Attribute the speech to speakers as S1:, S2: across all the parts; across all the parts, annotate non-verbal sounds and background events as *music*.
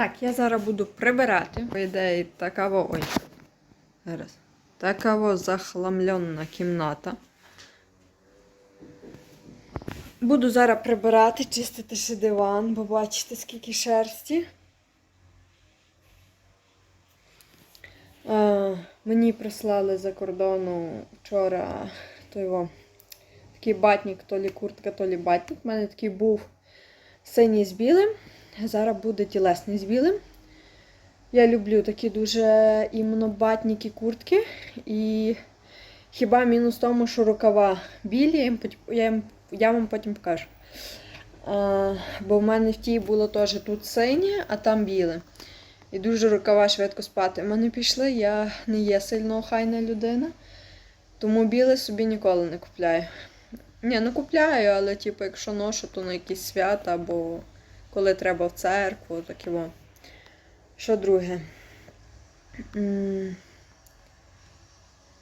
S1: Так, я зараз буду прибирати. По ідеї, така во. Ой. Зараз. Така во захламлена кімната. Буду зараз прибирати, чистити ще диван, бо бачите, скільки шерсті. Е, мені прислали за кордону вчора той во, такий батник, то лі куртка, то лі батник. У мене такий був синій з білим. Зараз буде тілесний з білим. Я люблю такі дуже іменно батніки куртки. І хіба мінус в тому, що рукава білі, я, їм я, їм- я вам потім покажу. А, бо в мене в тій було теж тут синє, а там біле. І дуже рукава швидко спати. В мене пішли, я не є сильно охайна людина, тому біле собі ніколи не купляю. Ні, ну купляю, але типу, якщо ношу, то на якісь свята або коли треба в церкву, таке во. Що друге?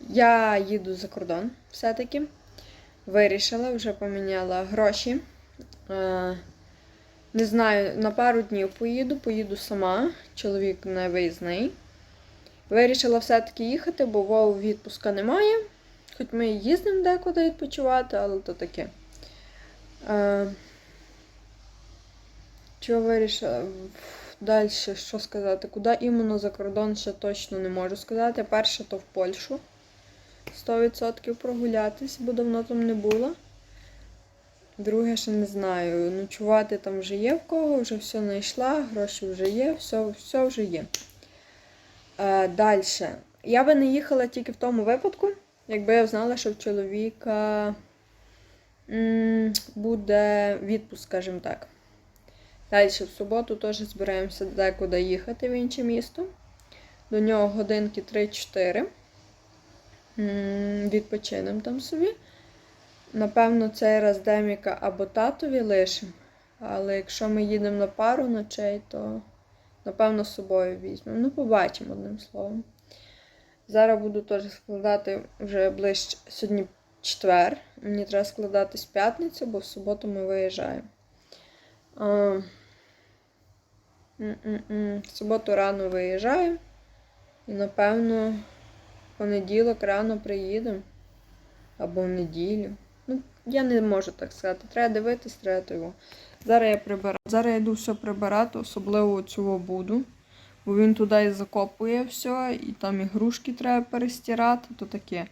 S1: Я їду за кордон все-таки. Вирішила, вже поміняла гроші. Е, Не знаю, на пару днів поїду, поїду сама. Чоловік не виїзний. Вирішила все-таки їхати, бо Вову відпуска немає. Хоч ми їздимо декуди відпочивати, але то таке. Чого вирішила? Далі, що сказати? Куди іменно за кордон ще точно не можу сказати. Перше, то в Польщу. 100% прогулятись, бо давно там не була. Друге, ще не знаю. Ночувати там вже є в кого, вже все знайшла, гроші вже є, все, все вже є. Е, Далі. Я би не їхала тільки в тому випадку, якби я знала, що в чоловіка м, буде відпуск, скажімо так. Далі в суботу теж збираємося декуди їхати в інше місто. До нього годинки 3-4. Відпочинемо там собі. Напевно, цей раз Деміка або татові лишимо. Але якщо ми їдемо на пару ночей, то напевно з собою візьмемо. Ну, побачимо одним словом. Зараз буду теж складати вже ближче сьогодні четвер. Мені треба складати з п'ятницю, бо в суботу ми виїжджаємо. В суботу рано виїжджаю. І, напевно, в понеділок рано приїдемо. Або в неділю. Ну, я не можу так сказати. Треба дивитись, треба того. Зараз я прибираю. Зараз я йду все прибирати, особливо цього буду. Бо він туди і закопує все, і там ігрушки треба перестирати, то таке.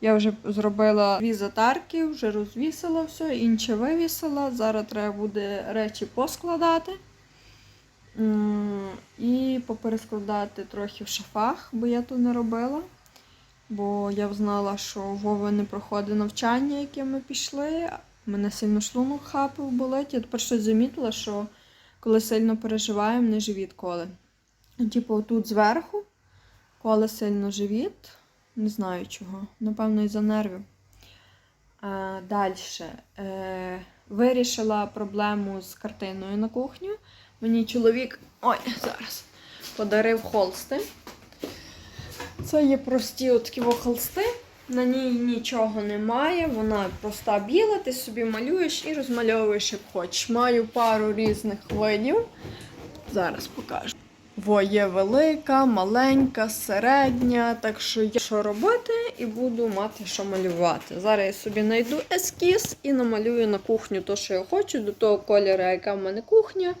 S1: Я вже зробила дві затарки, вже розвісила все, інше вивісила. Зараз треба буде речі поскладати. І поперескладати трохи в шафах, бо я то не робила. Бо я знала, що Вова не проходить навчання, яке ми пішли. Мене сильно шлунок хапив, болить. Я тепер щось замітила, що коли сильно переживаємо, не живіт коли. Типу, тут зверху, коли сильно живіт, не знаю чого. Напевно, із-за нервів. Далі. Е, вирішила проблему з картиною на кухню. Мені чоловік. Ой, зараз подарив холсти. Це є прості от такі холсти. На ній нічого немає, вона проста біла, ти собі малюєш і розмальовуєш як хочеш. Маю пару різних видів. Зараз покажу. Во є велика, маленька, середня, так що є що робити і буду мати що малювати. Зараз я собі знайду ескіз і намалюю на кухню те, що я хочу, до того кольору, яка в мене кухня.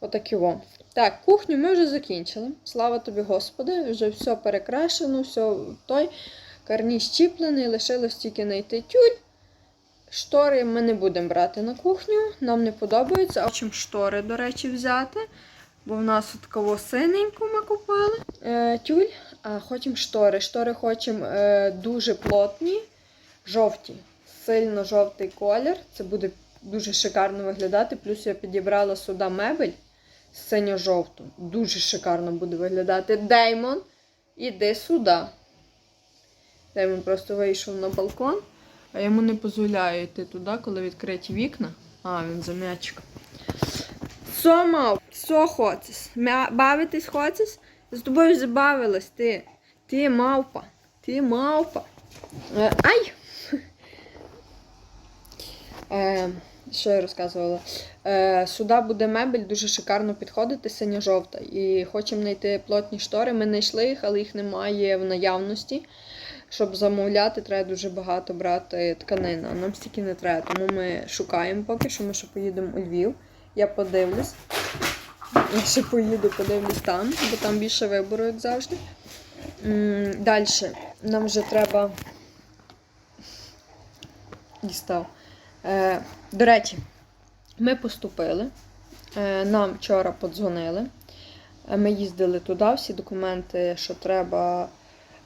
S1: Отакі во. Так, кухню ми вже закінчили. Слава тобі, Господи, вже все перекрашено, все той карніз щіплений, лишилось тільки знайти тюль. Штори ми не будемо брати на кухню, нам не подобається. А хочемо штори, до речі, взяти. Бо в нас от такого синеньку ми купили. Е, тюль, а хочемо штори. Штори хочемо е, дуже плотні, жовті, сильно жовтий колір. Це буде дуже шикарно виглядати. Плюс я підібрала сюди мебель синьо-жовту. Дуже шикарно буде виглядати. Деймон, іди сюди. Деймон просто вийшов на балкон, а йому не дозволяю йти туди, коли відкриті вікна. А, він за м'ячиком. Що мав? Що хочеш? Бавитись хочеш? З тобою забавилась, ти. Ти мавпа. Ти мавпа. Е, ай! *laughs* Е, Що я розказувала? Е, сюди буде мебель дуже шикарно підходити, синьо-жовта. І хочемо знайти плотні штори. Ми знайшли їх, але їх немає в наявності. Щоб замовляти, треба дуже багато брати тканин, нам стільки не треба. Тому ми шукаємо поки що, ми ще поїдемо у Львів. Я подивлюсь. Я ще поїду, подивлюсь там, бо там більше вибору, як завжди. Далі. Нам вже треба. Дістав. До речі, ми поступили. Е, нам вчора подзвонили. Е, Ми їздили туди, всі документи, що треба.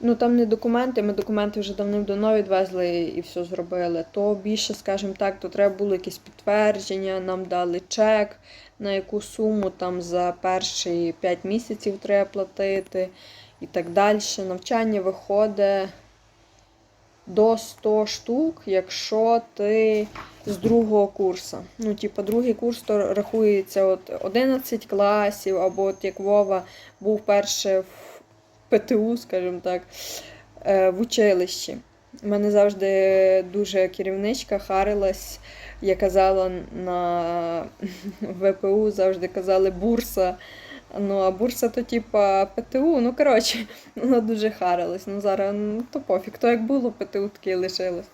S1: Ну там не документи, ми документи вже давним-давно відвезли і все зробили. То більше, скажімо так, то треба було якесь підтвердження, нам дали чек, на яку суму там за перші 5 місяців треба платити і так далі. Навчання виходить до 100 штук, якщо ти з другого курсу. Ну, типу, другий курс то рахується от 11 класів, або от як Вова був перше в ПТУ, скажімо так, е, в училищі. У мене завжди дуже керівничка харилась. Я казала на *laughs* ВПУ, завжди казали бурса. Ну, а бурса то типа ПТУ. Ну, коротше, *laughs* вона дуже харилась. Ну, зараз ну, то пофіг. То як було ПТУ, таке лишилось.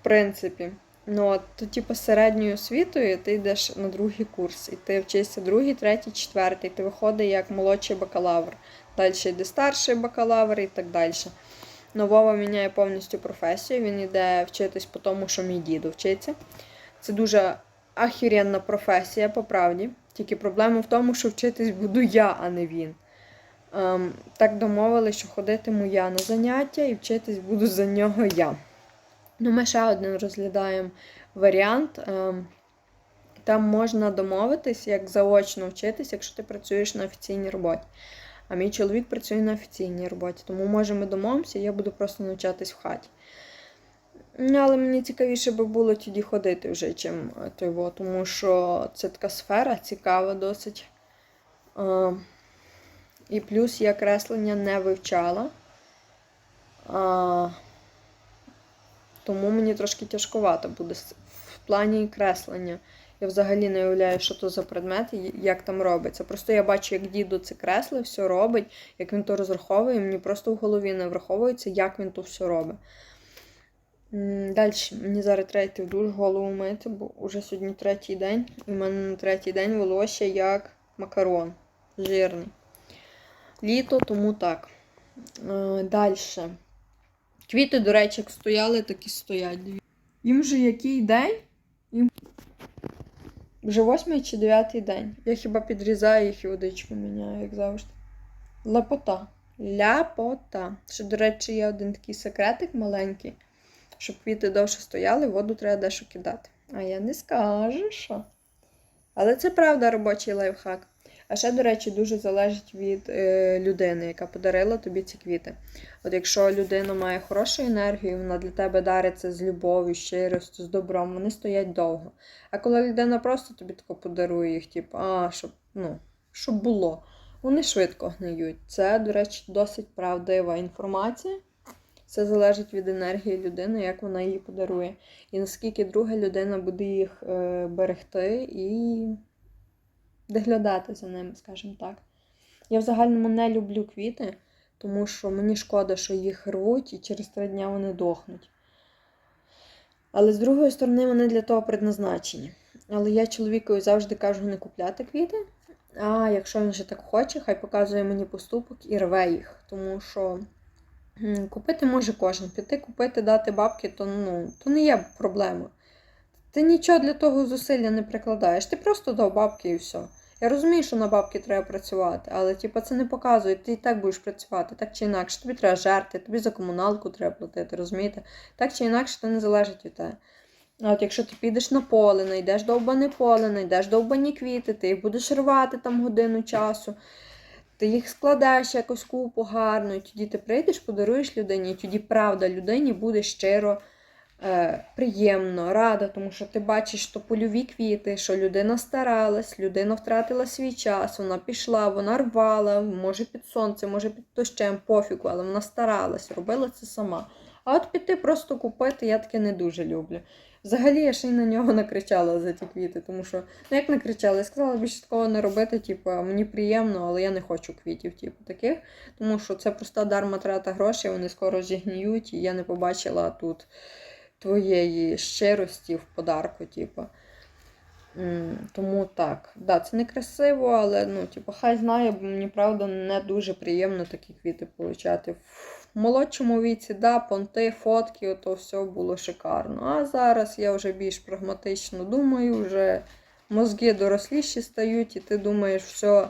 S1: В принципі. Ну, от, то, типу, середньою освітою ти йдеш на другий курс, і ти вчишся другий, третій, четвертий, ти виходить як молодший бакалавр. Далі йде старший бакалавр і так далі. Ну, Вова міняє повністю професію, він йде вчитись по тому, що мій дідо вчиться. Це дуже ахіренна професія, по правді. Тільки проблема в тому, що вчитись буду я, а не він. Ем, так домовили, що ходитиму я на заняття і вчитись буду за нього я. Ну, ми ще один розглядаємо варіант. Ем, там можна домовитись, як заочно вчитись, якщо ти працюєш на офіційній роботі. А мій чоловік працює на офіційній роботі, тому може ми домовимося, я буду просто навчатись в хаті. Ну, але мені цікавіше би було тоді ходити вже, чим е, той, во, тому що це така сфера цікава досить. А, і плюс я креслення не вивчала. А, тому мені трошки тяжкувато буде в плані креслення. Я взагалі не уявляю, що то за предмет як там робиться. Просто я бачу, як діду це кресле, все робить, як він то розраховує, мені просто в голові не враховується, як він то все робить. Далі, мені зараз треба йти в душ, голову мити, бо вже сьогодні третій день, і в мене на третій день волосся як макарон. Жирний. Літо, тому так. Далі. Квіти, до речі, як стояли, так і стоять. Їм же який день? Їм... Вже восьмий чи дев'ятий день. Я хіба підрізаю їх і водичку міняю, як завжди. Лапота. Ляпота. Ще, до речі, є один такий секретик маленький. Щоб квіти довше стояли, воду треба дещо кидати. А я не скажу, що. Але це правда робочий лайфхак. А ще, до речі, дуже залежить від е, людини, яка подарила тобі ці квіти. От якщо людина має хорошу енергію, вона для тебе дариться з любов'ю, щиростю, з добром, вони стоять довго. А коли людина просто тобі тако подарує їх, типу, а, щоб, ну, щоб було, вони швидко гниють. Це, до речі, досить правдива інформація. Це залежить від енергії людини, як вона її подарує. І наскільки друга людина буде їх е, берегти і доглядати за ними, скажімо так. Я в загальному не люблю квіти, тому що мені шкода, що їх рвуть і через три дні вони дохнуть. Але з другої сторони, вони для того предназначені. Але я чоловікові завжди кажу не купляти квіти. А якщо він вже так хоче, хай показує мені поступок і рве їх. Тому що купити може кожен. Піти купити, дати бабки, то, ну, то не є проблема. Ти нічого для того зусилля не прикладаєш. Ти просто дав бабки і все. Я розумію, що на бабки треба працювати, але типу, це не показує, ти і так будеш працювати, так чи інакше. Тобі треба жерти, тобі за комуналку треба платити, розумієте? Так чи інакше, це не залежить від тебе. А от якщо ти підеш на поле, знайдеш довбане поле, знайдеш довбані квіти, ти їх будеш рвати там годину часу, ти їх складеш якось купу гарно, і тоді ти прийдеш, подаруєш людині, і тоді правда людині буде щиро е, приємно, рада, тому що ти бачиш, що польові квіти, що людина старалась, людина втратила свій час, вона пішла, вона рвала, може під сонцем, може під дощем, пофігу, але вона старалась, робила це сама. А от піти просто купити, я таке не дуже люблю. Взагалі я ще й на нього накричала за ті квіти, тому що, ну як накричала, я сказала більше такого не робити, типу, мені приємно, але я не хочу квітів, типу, таких. Тому що це проста дарма трата грошей, вони скоро зігніють, і я не побачила тут твоєї щирості в подарку, типу. Тому так. Да, це не красиво, але ну, типу, хай знає, бо мені правда не дуже приємно такі квіти получати. Молодшому віці, да, понти, фотки, ото все було шикарно. А зараз я вже більш прагматично думаю, вже мозги доросліші стають, і ти думаєш, все,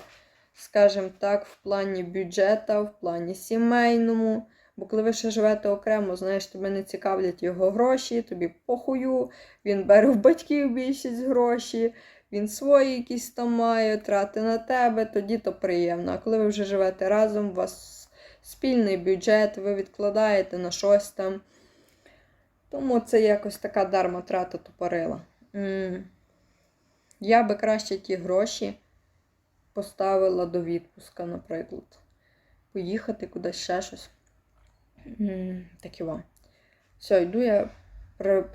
S1: скажімо так, в плані бюджета, в плані сімейному. Бо коли ви ще живете окремо, знаєш, тебе не цікавлять його гроші, тобі похую, він бере в батьків більшість гроші, він свої якісь там має, трати на тебе, тоді то приємно. А коли ви вже живете разом, у вас спільний бюджет, ви відкладаєте на щось там. Тому це якось така дарма трата тупорила. Я би краще ті гроші поставила до відпуска, наприклад. Поїхати кудись ще щось. Так і вам. Все, йду я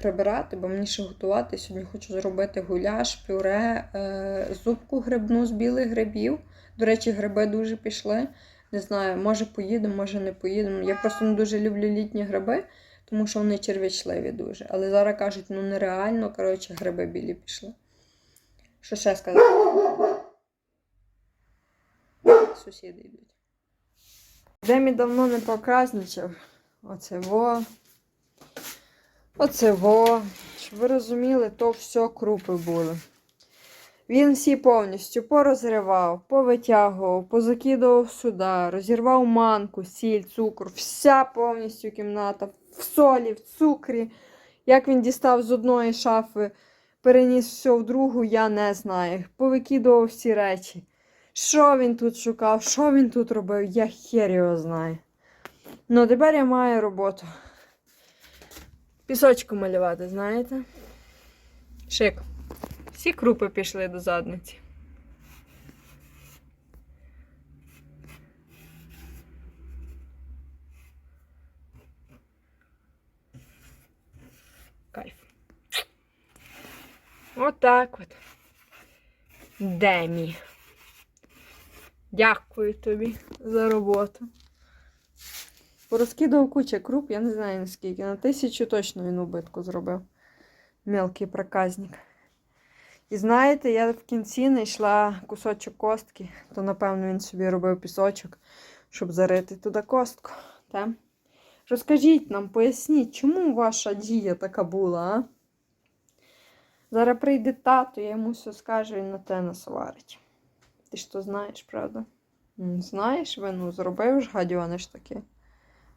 S1: прибирати, бо мені ще готувати. Сьогодні хочу зробити гуляш, пюре, е, зубку грибну з білих грибів. До речі, гриби дуже пішли. Не знаю, може поїдемо, може не поїдемо. Я просто не дуже люблю літні гриби, тому що вони черв'ячливі дуже. Але зараз кажуть, ну нереально, коротше, гриби білі пішли. Що ще сказати? Сусіди йдуть. Демі давно не прокразничав. Оце во. Оце во. Щоб ви розуміли, то все крупи були. Він всі повністю порозривав, повитягував, позакидував сюди, розірвав манку, сіль, цукор, вся повністю кімната, в солі, в цукрі. Як він дістав з одної шафи, переніс все в другу, я не знаю. Повикидував всі речі. Що він тут шукав, що він тут робив, я хер його знаю. Ну, тепер я маю роботу. Пісочку малювати, знаєте? Шик. Всі крупи пішли до задниці. Кайф. Отак от. Демі. Дякую тобі за роботу. Порозкидав куча круп, я не знаю наскільки. На тисячу точно він убитку зробив. Мелкий проказник. І знаєте, я в кінці знайшла кусочок костки, то напевно він собі робив пісочок, щоб зарити туди костку. Та? Розкажіть нам, поясніть, чому ваша дія така була, а? Зараз прийде тато, я йому все скажу, він на те насварить. Ти ж то знаєш, правда? Знаєш, ви, ну, зробив ж гадьониш таке.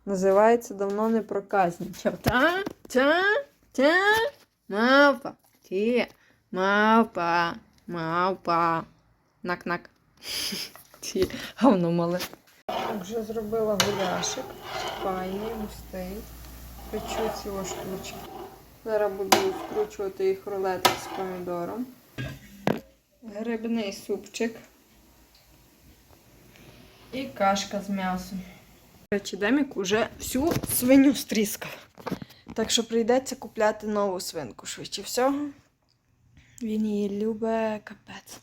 S1: Називається давно не проказничав. Та, та, та, мавпа, ті, мавпа, мавпа. Нак-нак. Ті, говно мале. Вже зробила гуляшик. Файний, густий. Печу ці штучки. Зараз буду скручувати їх рулетик з помідором. Грибний супчик. І кашка з м'ясом. Речі, Демік уже всю свиню стріскав. Так що прийдеться купляти нову свинку швидше всього. Він її любить капець.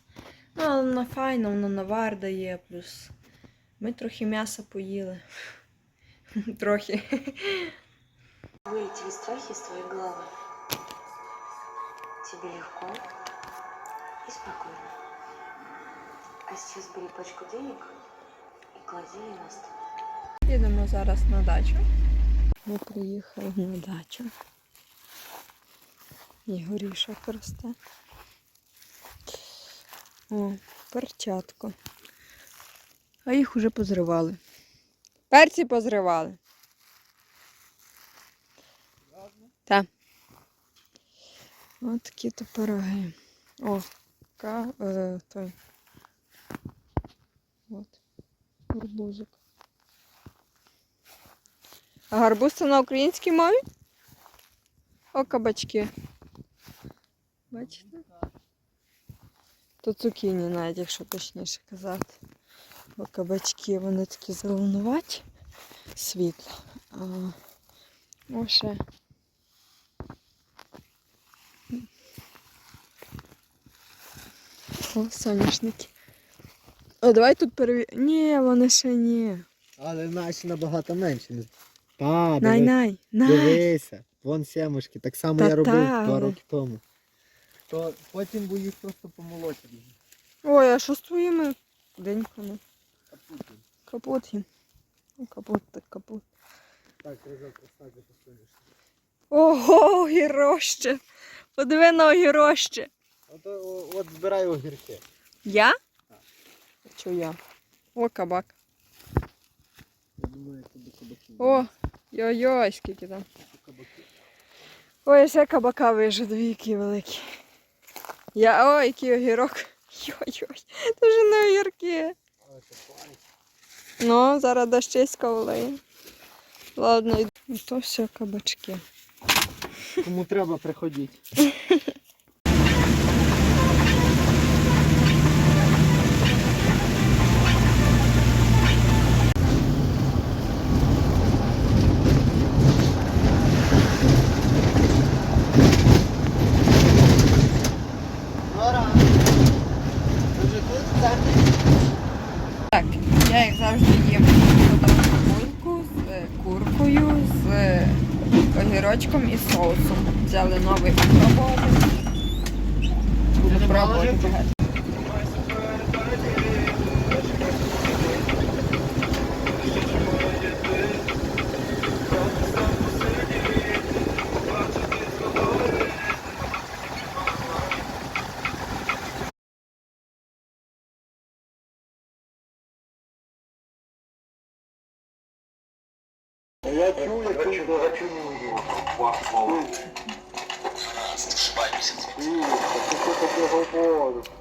S1: Ну, але вона файна, вона навар дає, плюс ми трохи м'яса поїли. *laughs* Трохи.
S2: Вылетели страхи из твоей головы. Тебе легко и спокойно. А сейчас бери пачку денег и клади ее на стол.
S1: Їдемо зараз на дачу. Ми приїхали на дачу. І горішок росте. О, перчатко. А їх уже позривали. Перці позривали. Так. Ось такі то пироги. О, ка, е, той. От. Горбузик. А гарбуз це на українській мові? О, кабачки. Бачите? То цукіні навіть, якщо точніше казати. Бо кабачки вони такі зеленуваті, світло. А ось ще О, соняшники. О, давай тут перевіримо. Ні, вони ще ні.
S3: Але наші набагато менше.
S1: Па, Най-най.
S3: Дивися, вон сямушки. Так само
S1: Та-та,
S3: я робив два роки тому. То потім бо їх просто помолотять.
S1: Ой, а що з твоїми деньками? Капут їм. Ну, капут так капут.
S3: Так, разок розсаджу посунеш.
S1: Ого, огіроще. Подиви на огіроще.
S3: От, от збираю огірки.
S1: Я? Чо я? О, кабак.
S3: Я думаю, це до кабаків.
S1: О, йой-йой, скільки там. Ой, ще кабака вижу, дві які великі. Я, ой, який огірок. *laughs* Йой-йой, це не огірки. Ну, зараз дощиська влає. Ладно, йду. Ну, то все кабачки.
S3: Кому треба, приходіть. *laughs* Нора, вже тут в центрі?
S1: Так, я як завжди їм готову курку з е, куркою, з е, огірочком і соусом. Взяли новий попробувати. Буду
S3: не
S1: пробувати
S3: положив?
S1: багато.
S3: Я чую, я чую. Ні, це що таке говорю?